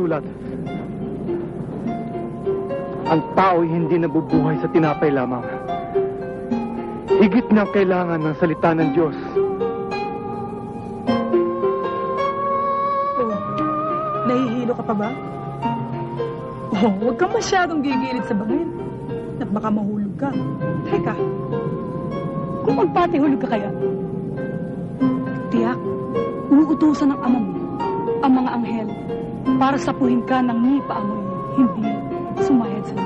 Sulat. Ang tao'y hindi nabubuhay sa tinapay lamang. Higit na kailangan ng salita ng Diyos. Oh, nahihilo ka pa ba? Oh, huwag kang masyadong gigilid sa bangin. At baka mahulog ka. Teka, kung magpatihulog ka kaya, tiyak, uutusan ng ama mo ang mga anghel para sapuhin ka ng ni paamoy, hindi sumayad sa.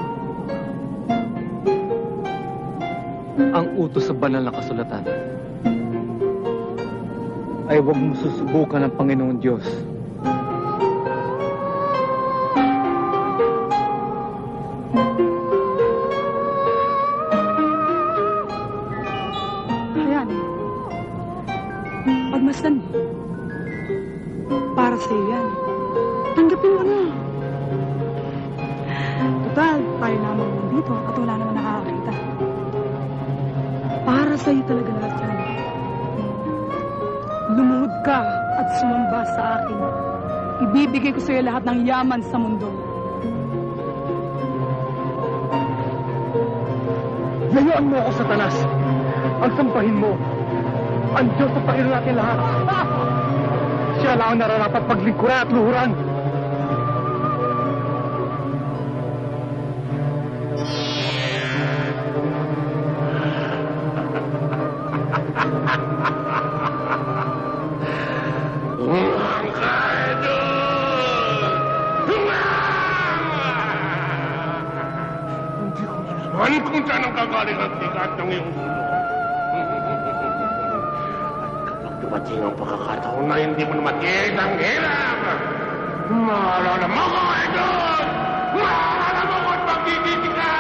Ang utos sa banal na kasulatan ay huwag mo susubukan ng Panginoon Diyos. Ayan. Pagmasdan mo. Para sa'yo yan. Mo na. Total, tayo lamang dito at wala naman nakakakita. Para sa'yo talaga lahat yan. Lumuhod ka at sumamba sa akin. Ibibigay ko sa'yo lahat ng yaman sa mundo. Layuan mo ako, Satanas! Ang sampahin mo, ang Diyos sa Panginoon natin lahat. Siya lang ang nararapat paglingkuran at luhuran. Ang tigat ng iyong ulo. At kapag dumating ang pagkakataon na hindi mo na matiis ang hirap, maalala mo ko, Edon! Maalala mo ko at magigiti ka!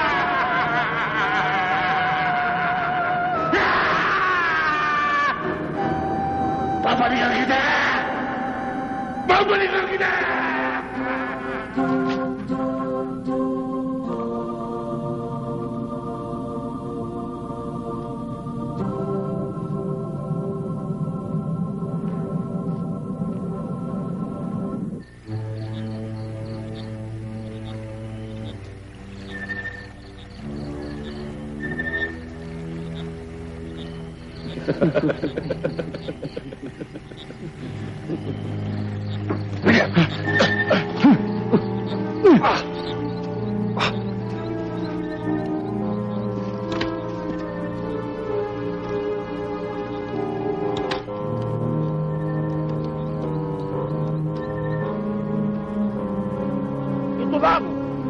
Babalikan kita! Babalikan kita! Ito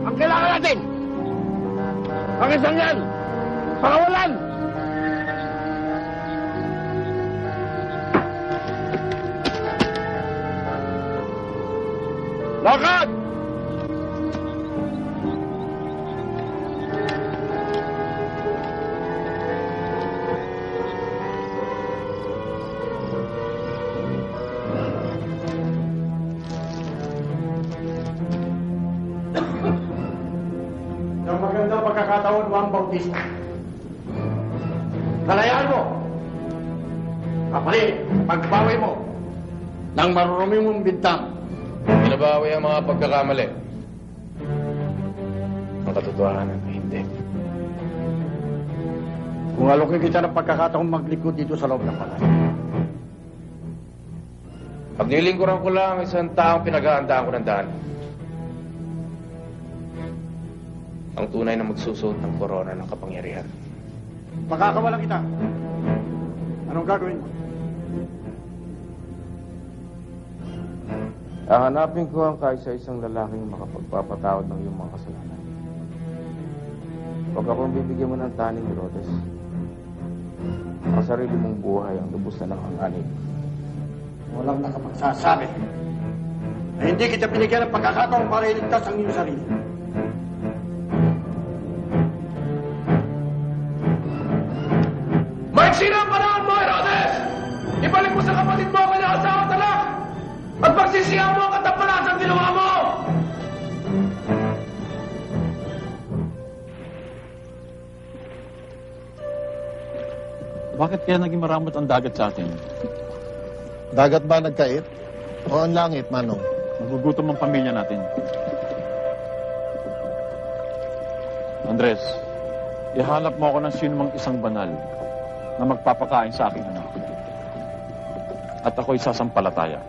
ang kailangan natin? Ang isang yan! Pakawalan! Marurumi mong bintang. Binabawi ang mga pagkakamali. Ang katotohanan ay hindi. Kung alokin kita ng pagkakataon maglikod dito sa loob ng palas. Pag nilingkuran ko lang ang isang taong pinag-aandaan ko ng daan. Ang tunay na magsusuot ng korona ng kapangyarihan. Pakakawalan kita. Anong gagawin mo? Hahanapin ko ang kaisa-isang lalaking makapagpapatawad ng iyong mga kasalanan. Huwag akong bibigyan mo ng taning ni Rhodes. Ang sarili mong buhay ang lubos na ng hanganin. Walang nakapagsasabi na hindi kita binigyan ng pagkakataon para iligtas ang iyong sarili. Bakit kaya naging maramot ang dagat sa atin? Dagat ba nagkait? O ang langit, Manong? Magugutom ang pamilya natin. Andres, ihanap mo ako ng sino mang isang banal na magpapakain sa aking anak. At ako'y sasampalataya.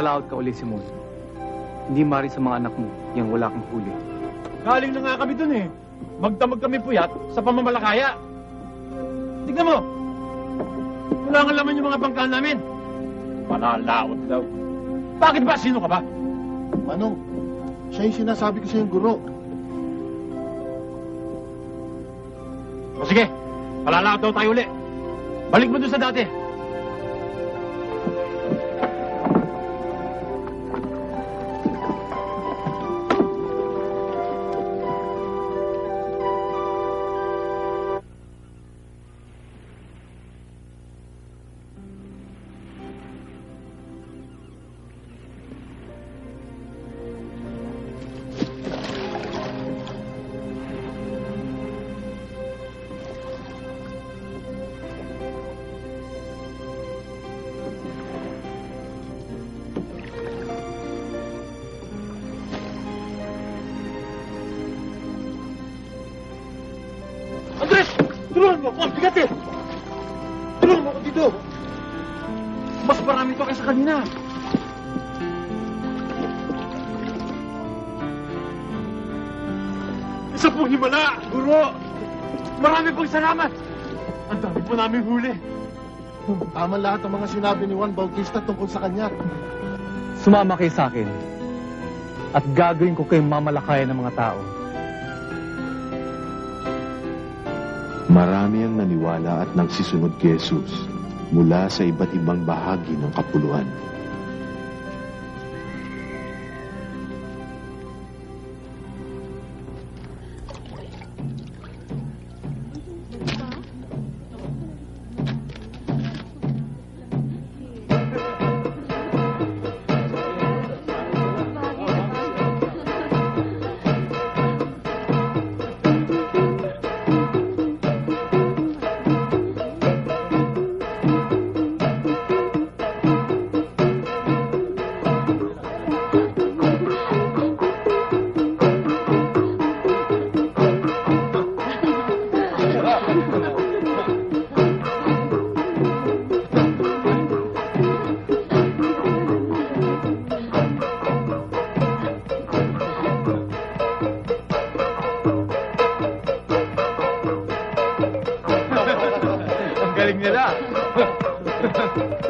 Malaot ka uli, Simon, hindi mari sa mga anak mo yung wala kang huli. Galing na nga kami dun eh. Magdamag kami puyat sa pamamalakaya. Tignan mo. Wala nga laman yung mga bangka namin. Panalaot daw. Bakit ba? Sino ka ba? Manong, siya yung sinasabi ko sa yung guro. O sige, palalaot daw tayo uli. Balik mo dun sa dati. Mo ako! Ang bigat eh! Tulungan mo ako dito! Mas marami to kaysa kanina. Isa pong himala, guro! Marami pong salamat! Ang dami po namin huli. Tama lahat ang mga sinabi ni Juan Bautista tungkol sa kanya. Sumama kayo sa akin at gagawin ko kayong mamalakayan ng mga tao. Marami ang naniwala at nagsisunod kay Jesus mula sa iba't ibang bahagi ng kapuluan.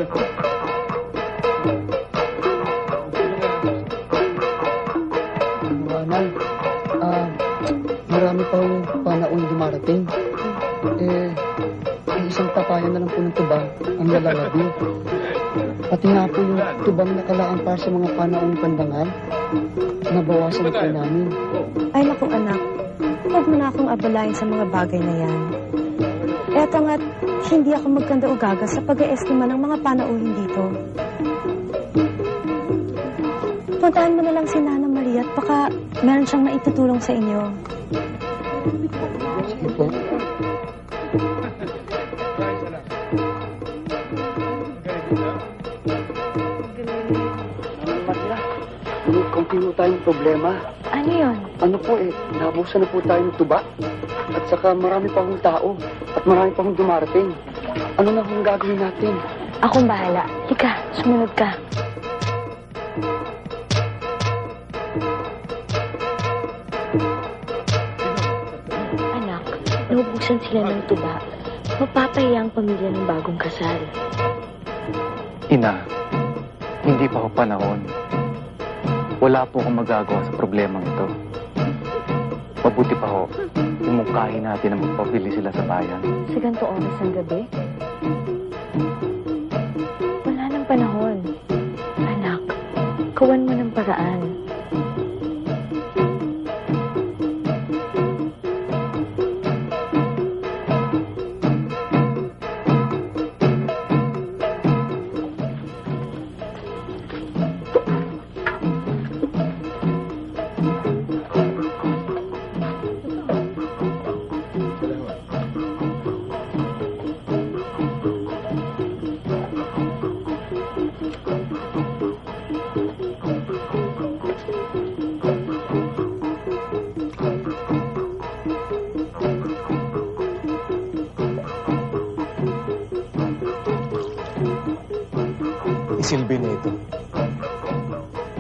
Manay, ah, marami pa yung panaon dumarating. Eh, yung isang tapayan na lang po ng tuba ang lalalabi. Pati nga po yung tubang nakalaan para sa mga panaong pandangal, nabawasan po namin. Ay naku anak, huwag mo na akong abalain sa mga bagay na yan. Eto nga't hindi ako magkanda o gaga sa pag-eestima ng mga panauhin dito. Puntahan mo na lang si Nana Maria at baka meron siyang maitutulong sa inyo. Konti po tayong problema. Ano yon? Ano po eh, nabusan na po tayo ng tuba. At saka marami pa akong tao. At marami pa akong dumarating. Ano na kung gagawin natin? Akong bahala. Hika, sumunod ka. Anak, naubusan sila ng tuba. Mapapahiya ang pamilya ng bagong kasal. Ina, hindi pa ho panahon. Wala po akong magagawa sa problemang ito. Mabuti pa ho, umungkahin natin na magpabili sila sa bayan. Sa ganito oras ng gabi? Wala nang panahon. Anak, kawan mo ng paraan. Silbi nito?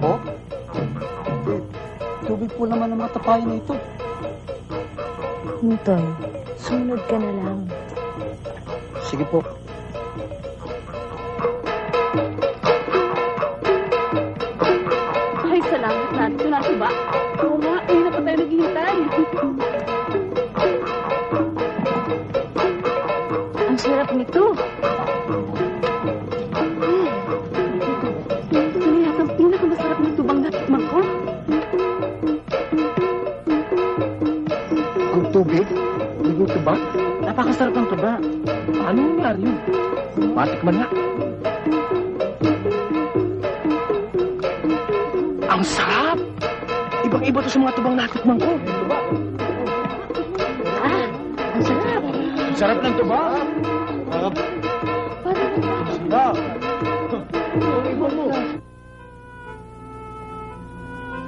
Po? Eh, tubig po naman ang mga tapayan na ito. Newton, sumunod ka na lang. Sige po. Ay, salamat natin. Ito na ba? Oo nga, ayun na pa tayo naghihintay. Ang sarap nito. Napakasarap ng tuba. Paano nangyari yun? Matikman nga. Ang sarap! Ibang-iba to sa mga tubang natikman ko. Ah, ang sarap. Ang sarap ng tuba. Sarap.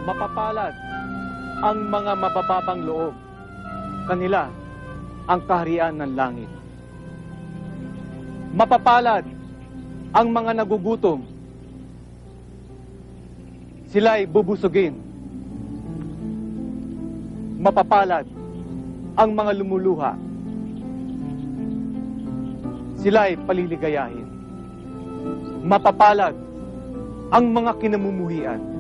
Mapapalad ang mga mabababang loob. Kanila ang kaharian ng langit. Mapapalad ang mga nagugutom. Sila'y bubusugin. Mapapalad ang mga lumuluha. Sila'y paliligayahin. Mapapalad ang mga kinamumuhian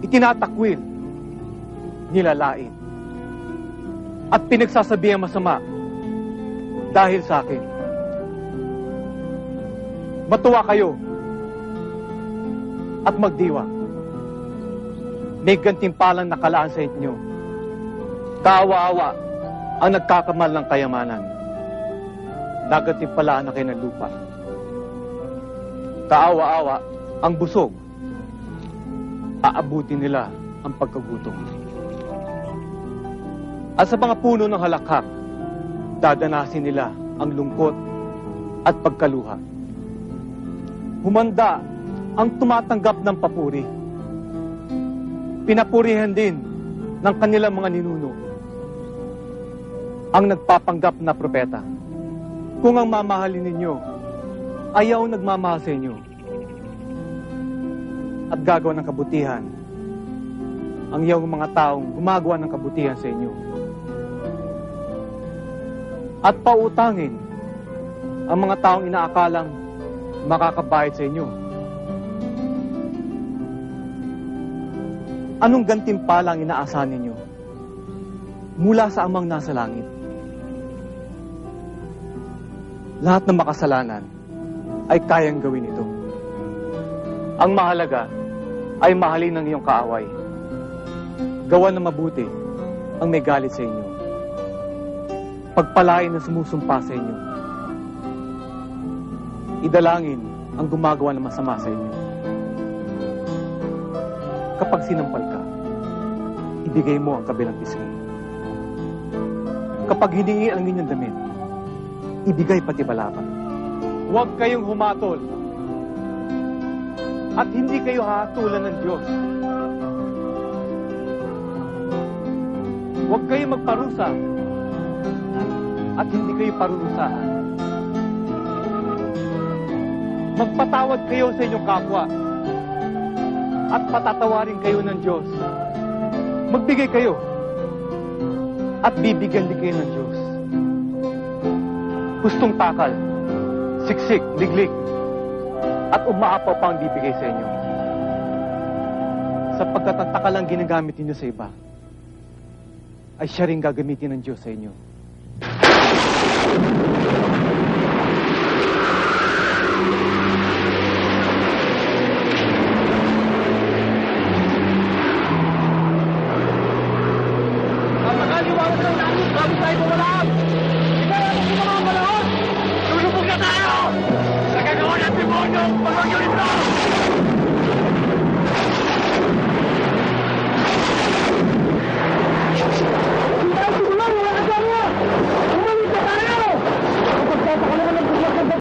itinatakwil, nilalain, at pinagsasabi ang masama dahil sa akin. Matuwa kayo at magdiwa. May gantimpalang nakalaan sa inyo. Kaawa-awa ang nagkakamal ng kayamanan. Nagantimpalaan na kayo ng lupa. Kaawa-awa ang busog aabuti nila ang pagkagutom. At sa mga puno ng halakhak, dadanasin nila ang lungkot at pagkaluha. Humanda ang tumatanggap ng papuri. Pinapurihan din ng kanilang mga ninuno ang nagpapanggap na propeta. Kung ang mamahalin ninyo, ayaw nagmamahal sa inyo, at gagawa ng kabutihan ang iyong mga taong gumagawa ng kabutihan sa inyo. At pautangin ang mga taong inaakalang makakabayad sa inyo. Anong gantimpala ang inaasahan ninyo mula sa amang nasa langit? Lahat ng makasalanan ay kayang gawin ito. Ang mahalaga ay mahalin ng iyong kaaway. Gawa ng mabuti ang may galit sa inyo. Pagpalain ang sumusumpa sa inyo. Idalangin ang gumagawa ng masama sa inyo. Kapag sinampal ka, ibigay mo ang kabilang pisngi. Kapag hiningi ang inyong damit, ibigay pati balaban. Huwag kayong humatol at hindi kayo hahatulan ng Diyos. Huwag kayo magparusa at hindi kayo parurusahan. Magpatawad kayo sa inyong kapwa at patatawarin kayo ng Diyos. Magbigay kayo at bibigyan din kayo ng Diyos. Hustong takal, siksik, liglig, at umaapaw pa ang bibigay sa inyo. Sapagkat ang takalang ginagamit ninyo sa iba, ay siya rin gagamitin ng Diyos sa inyo. Napakaliwanag ng langit bago tayo